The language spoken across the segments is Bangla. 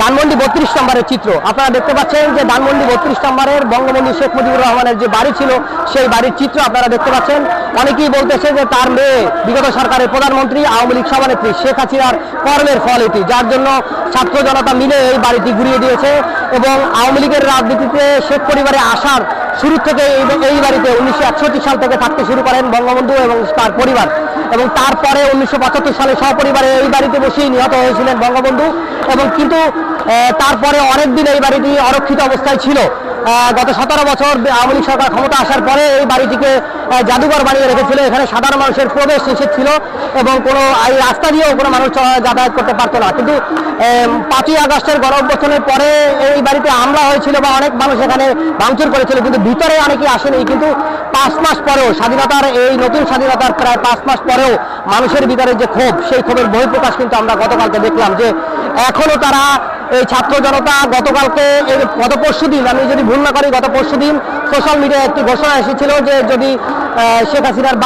ধানমন্ডি বত্রিশ নম্বরের চিত্র। আপনারা দেখতে পাচ্ছেন যে ধানমন্ডি বত্রিশ নম্বরের বঙ্গবন্ধু শেখ মুজিবুর রহমানের যে বাড়ি ছিল, সেই বাড়ির চিত্র আপনারা দেখতে পাচ্ছেন। অনেকেই বলতেছে যে তার মেয়ে বিগত সরকারের প্রধানমন্ত্রী, আওয়ামী লীগ সভানেত্রী শেখ হাসিনার কর্মের ফল এটি, যার জন্য ছাত্র জনতা মিলে এই বাড়িটি ঘুরিয়ে দিয়েছে এবং আওয়ামী লীগের রাজনীতিতে শেখ পরিবারে আসার শুরু থেকে এই বাড়িতে উনিশশো একষট্টি সাল থেকে থাকতে শুরু করেন বঙ্গবন্ধু এবং তার পরিবার। এবং তারপরে উনিশশো পঁচাত্তর সালে সপরিবারে এই বাড়িতে বসেই নিহত হয়েছিলেন বঙ্গবন্ধু। এবং কিন্তু তারপরে অনেকদিন এই বাড়িটি অরক্ষিত অবস্থায় ছিল। গত সতেরো বছর আওয়ামী লীগ সরকার ক্ষমতা আসার পরে এই বাড়িটিকে জাদুঘর বানিয়ে রেখেছিল। এখানে সাধারণ মানুষের প্রবেশ নিষেধ ছিল এবং কোনো, এই রাস্তা দিয়েও কোনো মানুষ যাতায়াত করতে পারতো না। কিন্তু পাঁচই আগস্টের গণ অভ্যর্থনের পরে এই বাড়িতে হামলা হয়েছিল বা অনেক মানুষ এখানে ভাঙচুর করেছিল, কিন্তু ভিতরে অনেকেই আসেনি। কিন্তু পাঁচ মাস পরেও স্বাধীনতার এই নতুন স্বাধীনতার প্রায় পাঁচ মাস পরেও মানুষের ভিতরে যে ক্ষোভ, সেই ক্ষোভের বহিঃপ্রকাশ কিন্তু আমরা গতকালকে দেখলাম যে এখনও তারা এই ছাত্র জনতা গতকালকে গত পরশু দিন, আমি যদি ভুল না করি, গত পরশু দিন সোশ্যাল মিডিয়ায় একটি ঘোষণা এসেছিল যে যদি শেখ হাসিনার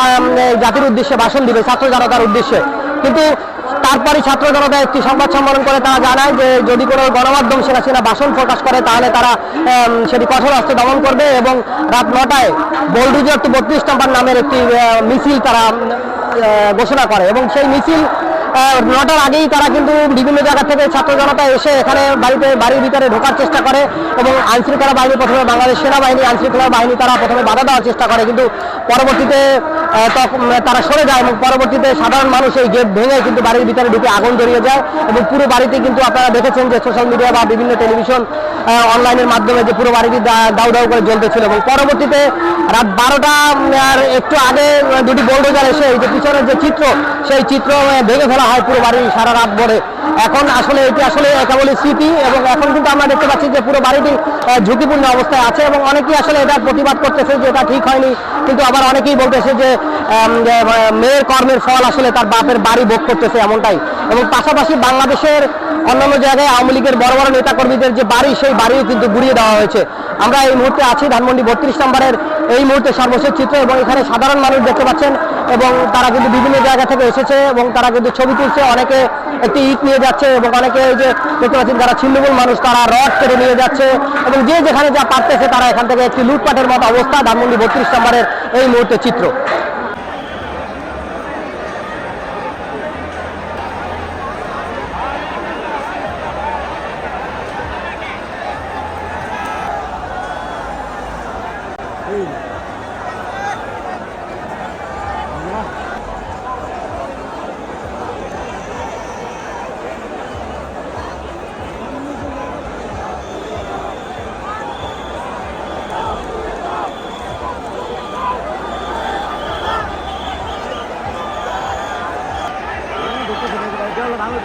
জাতির উদ্দেশ্যে ভাষণ দিবে, ছাত্র জনতার উদ্দেশ্যে। কিন্তু তারপরে ছাত্র জনতা একটি সংবাদ সম্মেলন করে তারা জানায় যে যদি কোনো গণমাধ্যম শেখ হাসিনা ভাষণ প্রকাশ করে, তাহলে তারা সেটি কঠোর হস্তে দমন করবে এবং রাত নটায় বোল্ডুজার টু বত্রিশ নম্বর নামের একটি মিছিল তারা ঘোষণা করে এবং সেই মিছিল নটার আগেই তারা কিন্তু বিভিন্ন জায়গা থেকে ছাত্র জনতা এসে এখানে বাড়িতে, বাড়ির ভিতরে ঢোকার চেষ্টা করে এবং আইনশৃঙ্খলা বাহিনী প্রথমে বাংলাদেশ সেনাবাহিনী, আইনশৃঙ্খলা বাহিনী তারা প্রথমে বাধা দেওয়ার চেষ্টা করে। কিন্তু পরবর্তীতে তারা সরে যায় এবং পরবর্তীতে সাধারণ মানুষ এই গেট ভেঙে কিন্তু বাড়ির ভিতরে ঢুকে আগুন ধরিয়ে যায় এবং পুরো বাড়িতে কিন্তু আপনারা দেখেছেন যে সোশ্যাল মিডিয়া বা বিভিন্ন টেলিভিশন অনলাইনের মাধ্যমে যে পুরো বাড়িটি দাউ দাউ করে জ্বলতেছিল এবং পরবর্তীতে রাত বারোটা, আর একটু আগে দুটি বোল্ডোজার এসে এই যে পিছনের যে চিত্র, সেই চিত্র ভেঙে ফেলা হয় পুরো বাড়ি সারা রাত ভরে। এখন আসলে এটি আসলে কেবলই স্মৃতি এবং এখন কিন্তু আমরা দেখতে পাচ্ছি যে পুরো বাড়িটি ঝুঁকিপূর্ণ অবস্থায় আছে এবং অনেকেই আসলে এটা প্রতিবাদ করতেছে যে এটা ঠিক হয়নি। কিন্তু আবার অনেকেই বলতেছে যে মেয়ের কর্মের ফল আসলে তার বাপের বাড়ি ভোগ করতেছে এমনটাই। এবং পাশাপাশি বাংলাদেশের অন্যান্য জায়গায় আওয়ামী লীগের বড় বড় নেতাকর্মীদের যে বাড়ি, সেই বাড়িও কিন্তু গুড়িয়ে দেওয়া হয়েছে। আমরা এই মুহূর্তে আছি ধানমন্ডি বত্রিশ নম্বরের এই মুহূর্তে সর্বশেষ চিত্র এবং এখানে সাধারণ মানুষ দেখতে পাচ্ছেন এবং তারা কিন্তু বিভিন্ন জায়গা থেকে এসেছে এবং তারা কিন্তু ছবি তুলছে। অনেকে একটি ইট নিয়ে যাচ্ছে এবং অনেকে এই যে দেখতে পাচ্ছেন যারা ছিন্নমূল মানুষ, তারা রড কেটে নিয়ে যাচ্ছে এবং যে যেখানে যা পারতেছে তারা এখান থেকে একটি লুটপাটের মতো অবস্থা। ধানমন্ডি বত্রিশ নম্বরের এই মুহূর্তে চিত্র। ভালো